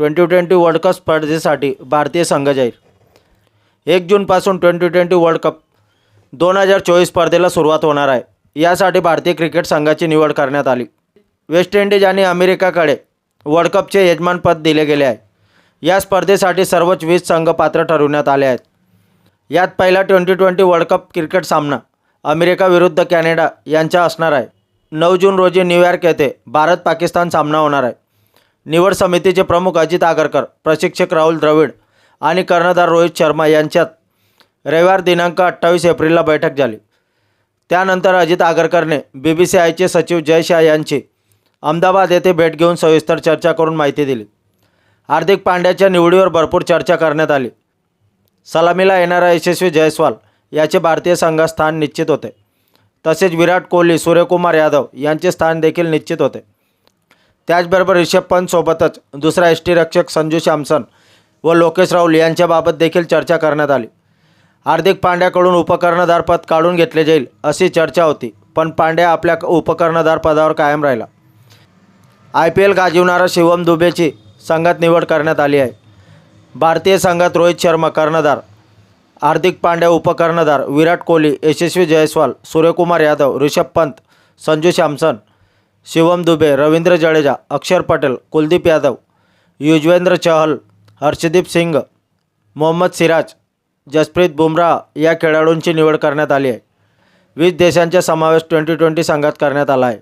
Twenty twenty world cup स्पर्धेसाठी भारतीय संघ जाहीर. एक जूनपासून ट्वेंटी ट्वेंटी वर्ल्ड कप दोन हजार चोवीस स्पर्धेला सुरुवात होणार आहे. यासाठी भारतीय क्रिकेट संघाची निवड करण्यात आली. वेस्ट इंडिज आणि अमेरिकाकडे वर्ल्ड कपचे यजमानपद दिले गेले आहे. या स्पर्धेसाठी सर्वच वीस संघ पात्र ठरवण्यात आले आहेत. यात पहिला twenty twenty world cup cricket सामना अमेरिका विरुद्ध कॅनडा यांचा असणार आहे. नऊ जून रोजी न्यूयॉर्क येथे भारत पाकिस्तान सामना होणार आहे. निवड समितीचे प्रमुख अजित आगरकर प्रशिक्षक राहुल द्रविड आणि कर्णधार रोहित शर्मा यांच्यात रविवार दिनांक अठ्ठावीस एप्रिलला बैठक झाली. त्यानंतर अजित आगरकरने बी बी सी आयचे सचिव जय शाह यांची अहमदाबाद येथे भेट घेऊन सविस्तर चर्चा करून माहिती दिली. हार्दिक पांड्याच्या निवडीवर भरपूर चर्चा करण्यात आली. सलामीला येणारा यशस्वी जयस्वाल याचे भारतीय संघात स्थान निश्चित होते. तसेच विराट कोहली सूर्यकुमार यादव यांचे स्थान देखील निश्चित होते. त्याचबरोबर रिषभ पंतसोबतच दुसरा यष्टीरक्षक संजू सॅमसन व लोकेश राहुल यांच्याबाबत देखील चर्चा करण्यात आली. हार्दिक पांड्याकडून उपकर्णधार पद काढून घेतले जाईल अशी चर्चा होती पण पांड्या आपल्या उपकर्णधार पदावर कायम राहिला. आय पी एल गाजवणारा शिवम दुबेची संघात निवड करण्यात आली आहे. भारतीय संघात रोहित शर्मा कर्णधार हार्दिक पांड्या उपकर्णधार विराट कोहली यशस्वी जयस्वाल सूर्यकुमार यादव ऋषभ पंत संजू सॅमसन शिवम दुबे रवींद्र जडेजा अक्षर पटेल कुलदीप यादव युजवेंद्र चहल हर्षदीप सिंग मोहम्मद सिराज जसप्रीत बुमराह या खेळाडूंची निवड करण्यात आली आहे. वीस देशांचा समावेश ट्वेंटी ट्वेंटी संघात करण्यात आला आहे.